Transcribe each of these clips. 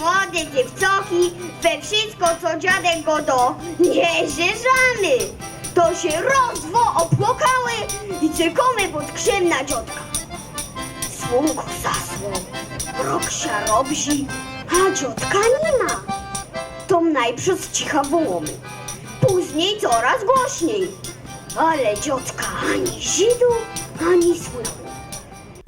młode dziewcoki we wszystko, co dziadek go do nie żeżamy. To się rozwo opłokały i czekamy pod krzem na dziotka. Słonko zasło, roksia robzi, a dziotka nie ma. Tom najprzód cicha wołomy, później coraz głośniej. Ale dziotka ani zidu, ani słychu.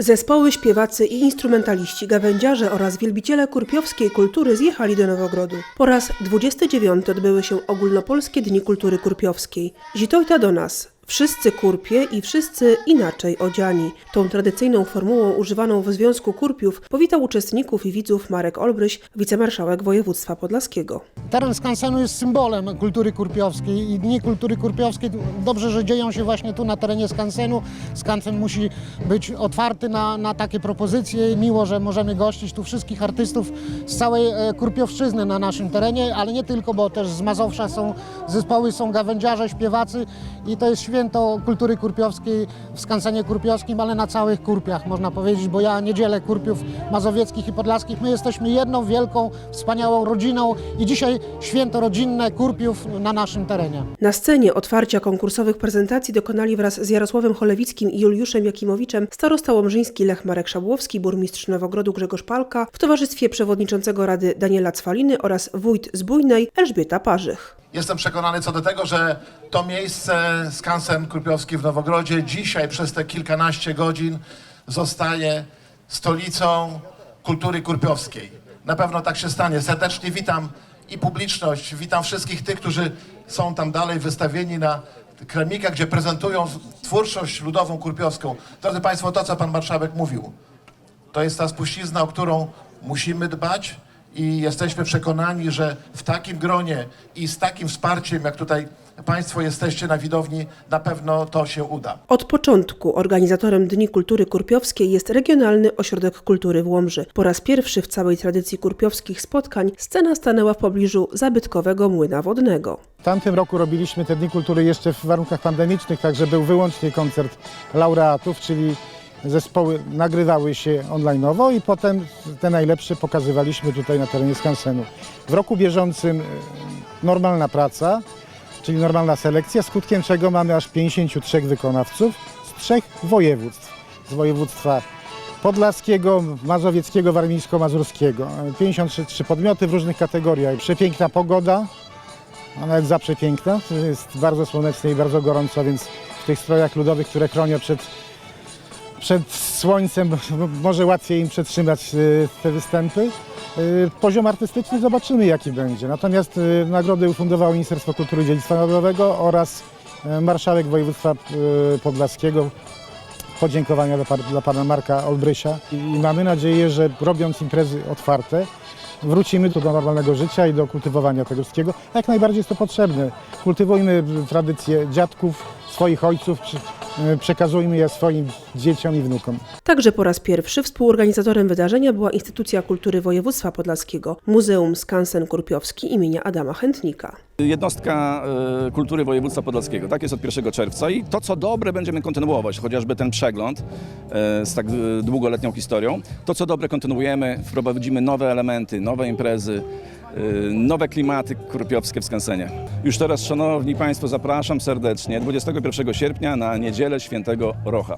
Zespoły, śpiewacy i instrumentaliści, gawędziarze oraz wielbiciele kurpiowskiej kultury zjechali do Nowogrodu. Po raz 29 odbyły się ogólnopolskie Dni Kultury Kurpiowskiej. Zitojta do nas. Wszyscy kurpie i wszyscy inaczej odziani. Tą tradycyjną formułą używaną w Związku Kurpiów powitał uczestników i widzów Marek Olbryś, wicemarszałek województwa podlaskiego. Teren skansenu jest symbolem kultury kurpiowskiej i Dni Kultury Kurpiowskiej dobrze, że dzieją się właśnie tu na terenie skansenu. Skansen musi być otwarty na, na takie propozycje. Miło, że możemy gościć tu wszystkich artystów z całej e, Kurpiowszczyzny na naszym terenie, ale nie tylko, bo też z Mazowsza są zespoły, są gawędziarze, śpiewacy i to jest święto kultury kurpiowskiej w skansenie kurpiowskim, ale na całych kurpiach można powiedzieć, bo ja nie dzielę kurpiów mazowieckich i podlaskich. My jesteśmy jedną wielką, wspaniałą rodziną i dzisiaj święto rodzinne kurpiów na naszym terenie. Na scenie otwarcia konkursowych prezentacji dokonali wraz z Jarosławem Cholewickim i Juliuszem Jakimowiczem starosta łomżyński Lech Marek Szabłowski, burmistrz Nowogrodu Grzegorz Palka w towarzystwie przewodniczącego Rady Daniela Cwaliny oraz wójt z Elżbieta Parzych. Jestem przekonany co do tego, że to miejsce Skansen Krupiowski w Nowogrodzie dzisiaj przez te kilkanaście godzin zostaje stolicą kultury kurpiowskiej. Na pewno tak się stanie. Serdecznie witam i publiczność, witam wszystkich tych, którzy są tam dalej wystawieni na kremikach, gdzie prezentują twórczość ludową kurpiowską. Drodzy Państwo, to co Pan Marszałek mówił, to jest ta spuścizna, o którą musimy dbać i jesteśmy przekonani, że w takim gronie i z takim wsparciem, jak tutaj Państwo jesteście na widowni, na pewno to się uda. Od początku organizatorem Dni Kultury Kurpiowskiej jest Regionalny Ośrodek Kultury w Łomży. Po raz pierwszy w całej tradycji kurpiowskich spotkań scena stanęła w pobliżu zabytkowego młyna wodnego. W tamtym roku robiliśmy te Dni Kultury jeszcze w warunkach pandemicznych, także był wyłącznie koncert laureatów, czyli zespoły nagrywały się online'owo i potem te najlepsze pokazywaliśmy tutaj na terenie skansenu. W roku bieżącym e, normalna praca, czyli normalna selekcja, skutkiem czego mamy aż 53 wykonawców z trzech województw. Z województwa podlaskiego, mazowieckiego, warmińsko-mazurskiego. 53 podmioty w różnych kategoriach. Przepiękna pogoda, a nawet za przepiękna. Jest bardzo słonecznie i bardzo gorąco, więc w tych strojach ludowych, które chronią przed, przed słońcem, może łatwiej im przetrzymać y, te występy. Y, Poziom artystyczny zobaczymy jaki będzie. Natomiast y, nagrody ufundowało Ministerstwo Kultury i Dziedzictwa Narodowego oraz marszałek województwa podlaskiego. Podziękowania dla, dla pana Marka Olbrysia i mamy nadzieję, że robiąc imprezy otwarte, wrócimy tu do normalnego życia i do kultywowania tego wszystkiego. Jak najbardziej jest to potrzebne. Kultywujmy tradycje dziadków, swoich ojców, przekazujmy je swoim dzieciom i wnukom. Także po raz pierwszy współorganizatorem wydarzenia była Instytucja Kultury Województwa Podlaskiego, Muzeum Skansen Kurpiowski imienia Adama Chętnika. Jednostka e, kultury województwa podlaskiego. Tak jest od 1 czerwca i to, co dobre, będziemy kontynuować, chociażby ten przegląd e, z tak e, długoletnią historią. To, co dobre, kontynuujemy, wprowadzimy nowe elementy, nowe imprezy, e, nowe klimaty kurpiowskie w Skansenie. Już teraz, szanowni państwo, zapraszam serdecznie 21 sierpnia na Niedzielę Świętego Rocha.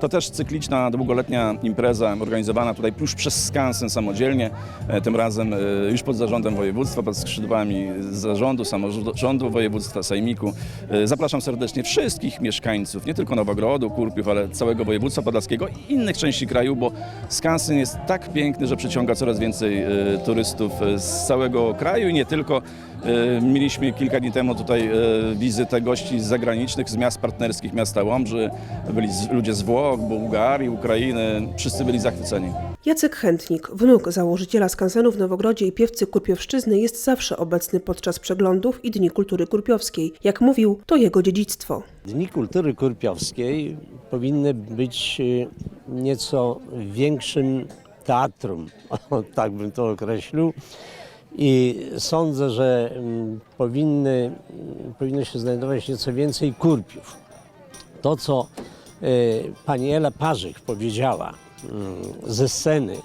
To też cykliczna, długoletnia impreza organizowana tutaj już przez Skansen samodzielnie, e, tym razem e, już pod zarządem województwa, pod skrzydłami zarządu, samorządu województwa, sejmiku. E, Zapraszam serdecznie wszystkich mieszkańców, nie tylko Nowogrodu, Kurpiów, ale całego województwa podlaskiego i innych części kraju, bo Skansen jest tak piękny, że przyciąga coraz więcej turystów z całego kraju i nie tylko. E, Mieliśmy kilka dni temu tutaj e, wizytę gości zagranicznych z miast partnerskich miasta Łomży. Byli z, ludzie z Włoch, Bułgarii, Ukrainy. Wszyscy byli zachwyceni. Jacek Chętnik, wnuk założyciela skansenu w Nowogrodzie i piewcy Kurpiowszczyzny jest zawsze obecny podczas przeglądów i Dni Kultury Kurpiowskiej. Jak mówił, to jego dziedzictwo. Dni Kultury Kurpiowskiej powinny być e, nieco większym teatrum, tak bym to określił. I sądzę, że mm, powinny, mm, powinno się znajdować nieco więcej kurpiów. To, co e, pani Ela Parzych powiedziała mm, ze sceny,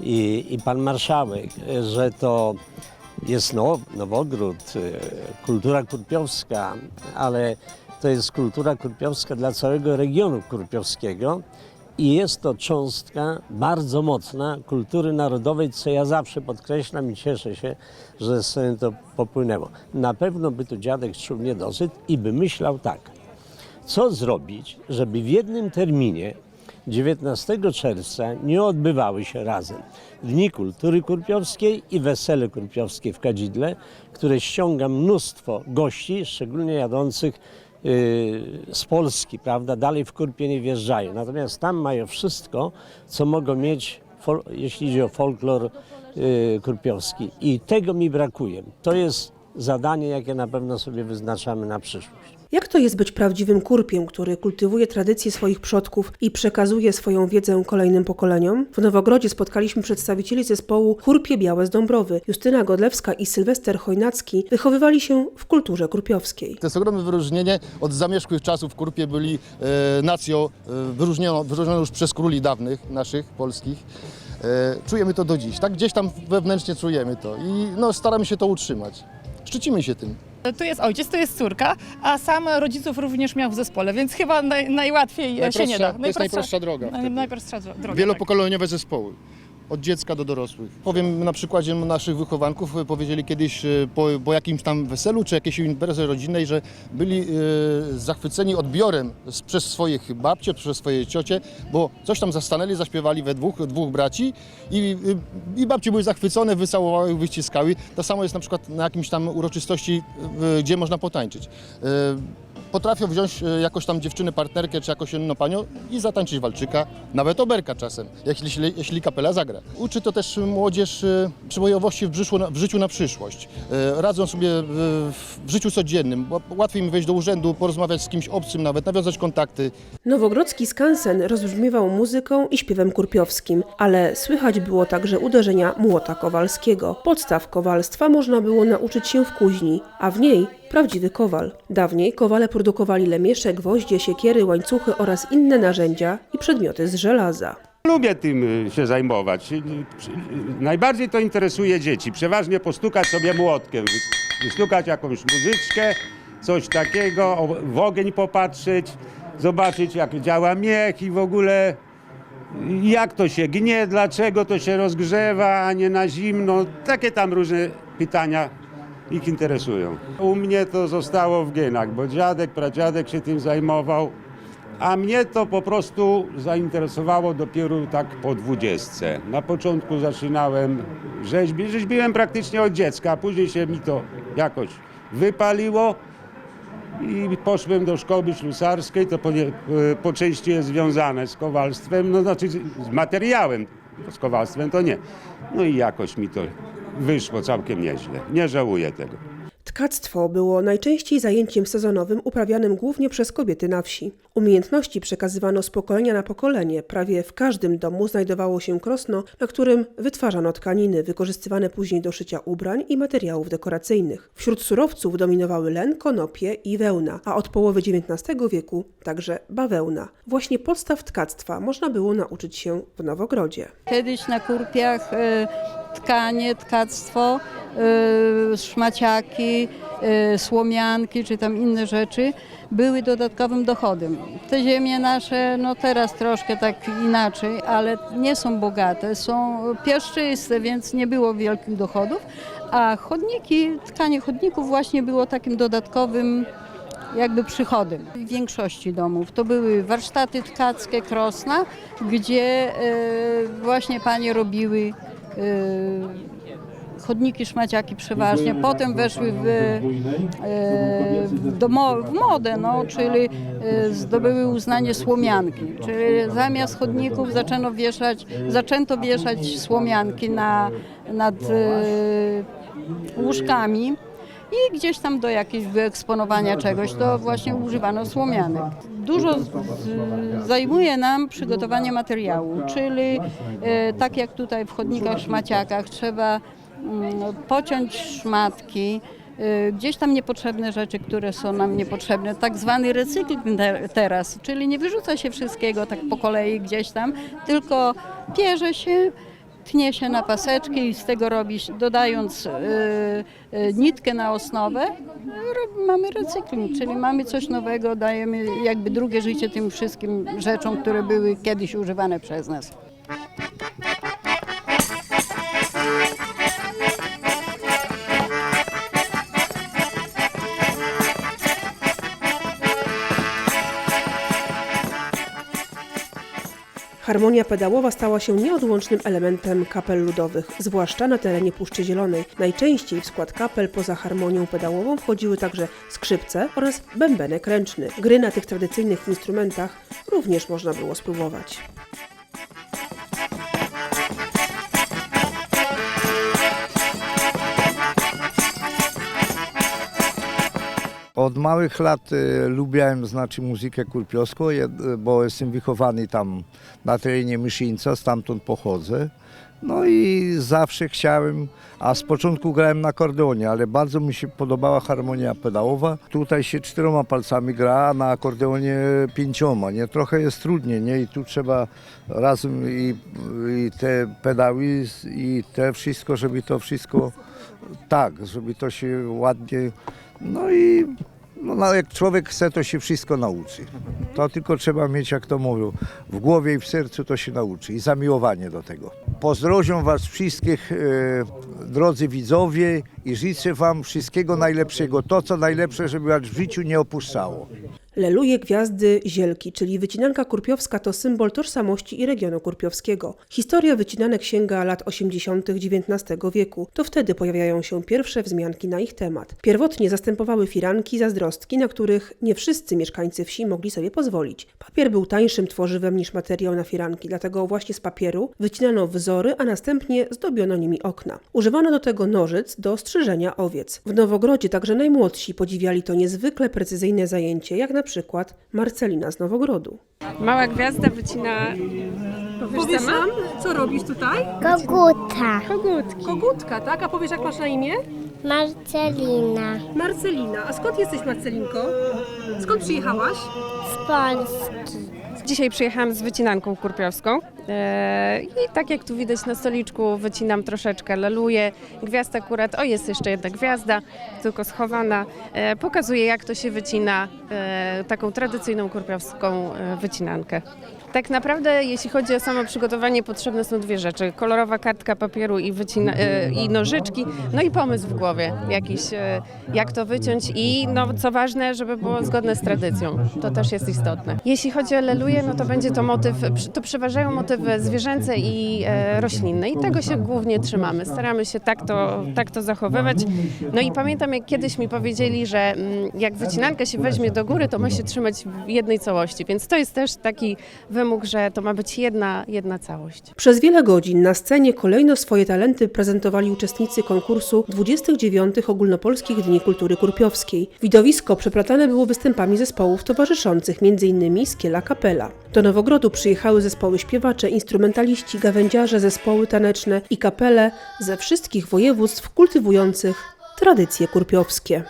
i, i pan marszałek, że to jest no, Nowogród, e, kultura kurpiowska, ale to jest kultura kurpiowska dla całego regionu kurpiowskiego i jest to cząstka bardzo mocna kultury narodowej, co ja zawsze podkreślam i cieszę się, że sobie to popłynęło. Na pewno by tu dziadek czuł niedosyt i by myślał tak, co zrobić, żeby w jednym terminie 19 czerwca nie odbywały się razem Dni Kultury Kurpiowskiej i Wesele Kurpiowskie w Kadzidle, które ściąga mnóstwo gości, szczególnie jadących z Polski, prawda? Dalej w Kurpie nie wjeżdżają. Natomiast tam mają wszystko, co mogą mieć, jeśli idzie o folklor yy, kurpiowski. I tego mi brakuje. To jest zadanie, jakie na pewno sobie wyznaczamy na przyszłość. Jak to jest być prawdziwym kurpiem, który kultywuje tradycje swoich przodków i przekazuje swoją wiedzę kolejnym pokoleniom? W Nowogrodzie spotkaliśmy przedstawicieli zespołu Kurpie Białe z Dąbrowy. Justyna Godlewska i Sylwester Chojnacki wychowywali się w kulturze kurpiowskiej. To jest ogromne wyróżnienie. Od zamierzchłych czasów Kurpie byli e, nacją e, wyróżnioną, wyróżnioną już przez króli dawnych, naszych, polskich. E, czujemy to do dziś, tak? Gdzieś tam wewnętrznie czujemy to i no, staramy się to utrzymać. Szczycimy się tym. Tu jest ojciec, tu jest córka, a sam rodziców również miał w zespole, więc chyba naj, najłatwiej się nie da. to jest najprostsza droga. naj- najprostsza dro- droga. tak. Wielopokoleniowe zespoły. Od dziecka do dorosłych. Powiem na przykładzie naszych wychowanków, e, powiedzieli kiedyś e, po, po jakimś tam weselu czy jakiejś imprezie rodzinnej, że byli e, zachwyceni odbiorem przez swoich babcie, przez swoje ciocie, bo coś tam zastanęli, zaśpiewali we dwóch, dwóch braci i, i, i babcie były zachwycone, wycałowały, wyściskały. To samo jest na przykład na jakimś tam uroczystości, e, gdzie można potańczyć. E, potrafią wziąć e, jakąś tam dziewczynę, partnerkę czy jakąś inną panią i zatańczyć walczyka, nawet oberka czasem, jeśli, jeśli kapela zagra. Uczy to też młodzież e, przebojowości w, na- w życiu na przyszłość. E, Radzą sobie w życiu codziennym, bo łatwiej im wejść do urzędu, porozmawiać z kimś obcym nawet, nawiązać kontakty. Nowogrodzki skansen rozbrzmiewał muzyką i śpiewem kurpiowskim, ale słychać było także uderzenia młota kowalskiego. Podstaw kowalstwa można było nauczyć się w kuźni, a w niej prawdziwy kowal. Dawniej kowale produkowali lemiesze, gwoździe, siekiery, łańcuchy oraz inne narzędzia i przedmioty z żelaza. Lubię tym y, się zajmować. Y, y, Najbardziej to interesuje dzieci. Przeważnie postukać sobie młotkiem, wys- wystukać jakąś muzyczkę, coś takiego, w ogień popatrzeć, zobaczyć jak działa miech i w ogóle jak to się gnie, dlaczego to się rozgrzewa, a nie na zimno. Takie tam różne pytania ich interesują. U mnie to zostało w genach, bo dziadek, pradziadek się tym zajmował. A mnie to po prostu zainteresowało dopiero tak po dwudziestce. Na początku zaczynałem rzeźbić, rzeźbiłem praktycznie od dziecka, a później się mi to jakoś wypaliło i poszłem do szkoły ślusarskiej, to po, nie- po części jest związane z kowalstwem, no znaczy z materiałem, z kowalstwem to nie. No i jakoś mi to wyszło całkiem nieźle. Nie żałuję tego. Tkactwo było najczęściej zajęciem sezonowym uprawianym głównie przez kobiety na wsi. Umiejętności przekazywano z pokolenia na pokolenie. Prawie w każdym domu znajdowało się krosno, na którym wytwarzano tkaniny wykorzystywane później do szycia ubrań i materiałów dekoracyjnych. Wśród surowców dominowały len, konopie i wełna, a od połowy XIX wieku także bawełna. Właśnie podstaw tkactwa można było nauczyć się w Nowogrodzie. Kiedyś na kurpiach e, tkanie, tkactwo, e, szmaciaki, e, słomianki czy tam inne rzeczy były dodatkowym dochodem. Te ziemie nasze, no teraz troszkę tak inaczej, ale nie są bogate, są piaszczyste, więc nie było wielkich dochodów, a chodniki, tkanie chodników właśnie było takim dodatkowym jakby przychodem. W większości domów to były warsztaty tkackie Krosna, gdzie e, właśnie panie robiły chodniki, szmaciaki przeważnie. Potem weszły w, mo, w modę, no, czyli e, zdobyły uznanie słomianki. Czyli zamiast chodników zaczęto wieszać, zaczęto wieszać słomianki na, nad łóżkami. I gdzieś tam do jakiegoś wyeksponowania czegoś, to właśnie używano słomianek. Dużo zajmuje nam przygotowanie materiału, czyli e, tak jak tutaj w chodnikach, szmaciakach, trzeba mm, pociąć szmatki, e, gdzieś tam niepotrzebne rzeczy, które są nam niepotrzebne, tak zwany recykling te- teraz, czyli nie wyrzuca się wszystkiego tak po kolei gdzieś tam, tylko pierze się, tnie się na paseczki i z tego robi, dodając e, e, nitkę na osnowę, mamy recykling, czyli mamy coś nowego, dajemy jakby drugie życie tym wszystkim rzeczom, które były kiedyś używane przez nas. Harmonia pedałowa stała się nieodłącznym elementem kapel ludowych, zwłaszcza na terenie Puszczy Zielonej. Najczęściej w skład kapel poza harmonią pedałową wchodziły także skrzypce oraz bębenek ręczny. Gry na tych tradycyjnych instrumentach również można było spróbować. Od małych lat e, lubiłem znaczy muzykę kurpiowską, jed- bo jestem wychowany tam na terenie Myszyńca, stamtąd pochodzę. No i zawsze chciałem, a z początku grałem na akordeonie, ale bardzo mi się podobała harmonia pedałowa. Tutaj się czteroma palcami gra, a na akordeonie pięcioma, nie? Trochę jest trudniej, nie? I tu trzeba razem i, i te pedały i te wszystko, żeby to wszystko tak, żeby to się ładnie, no i no, no, jak człowiek chce, to się wszystko nauczy. To tylko trzeba mieć, jak to mówią, w głowie i w sercu to się nauczy i zamiłowanie do tego. Pozdrowiam Was wszystkich, e, drodzy widzowie i życzę Wam wszystkiego najlepszego. To, co najlepsze, żeby Was w życiu nie opuszczało. Leluje gwiazdy zielki, czyli wycinanka kurpiowska to symbol tożsamości i regionu kurpiowskiego. Historia wycinanek sięga lat 80. XIX wieku. To wtedy pojawiają się pierwsze wzmianki na ich temat. Pierwotnie zastępowały firanki, zazdrostki, na których nie wszyscy mieszkańcy wsi mogli sobie pozwolić. Papier był tańszym tworzywem niż materiał na firanki, dlatego właśnie z papieru wycinano wzory, a następnie zdobiono nimi okna. Używano do tego nożyc do strzyżenia owiec. W Nowogrodzie także najmłodsi podziwiali to niezwykle precyzyjne zajęcie, jak na przykład Marcelina z Nowogrodu. Mała gwiazda wycina. Powiesz sama? co robisz tutaj? Koguta. Kogutki. Kogutka, tak? A powiesz jak masz na imię? Marcelina Marcelina. A skąd jesteś Marcelinko? Skąd przyjechałaś? z Polski. Dzisiaj przyjechałam z wycinanką kurpiowską e, i tak jak tu widać na stoliczku wycinam troszeczkę, leluję. Gwiazda akurat, o jest jeszcze jedna gwiazda, tylko schowana. E, pokazuję jak to się wycina taką tradycyjną kurpiowską e, wycinankę. Tak naprawdę jeśli chodzi o samo przygotowanie potrzebne są dwie rzeczy. Kolorowa kartka papieru i, wycina, e, i nożyczki, no i pomysł w głowie jakiś, e, jak to wyciąć i no, co ważne, żeby było zgodne z tradycją. To też jest istotne. Jeśli chodzi o leluję, no to będzie to motyw, to przeważają motywy zwierzęce i e, roślinne i tego się głównie trzymamy. Staramy się tak to, tak to zachowywać. No i pamiętam jak kiedyś mi powiedzieli, że mm, jak wycinankę się weźmie do góry, to ma się trzymać w jednej całości, więc to jest też taki wymóg, że to ma być jedna, jedna całość. Przez wiele godzin na scenie kolejno swoje talenty prezentowali uczestnicy konkursu 29 Ogólnopolskich Dni Kultury Kurpiowskiej. Widowisko przeplatane było występami zespołów towarzyszących, m.in. Skiela Kapela. Do Nowogrodu przyjechały zespoły śpiewacze, instrumentaliści, gawędziarze, zespoły taneczne i kapele ze wszystkich województw kultywujących tradycje kurpiowskie.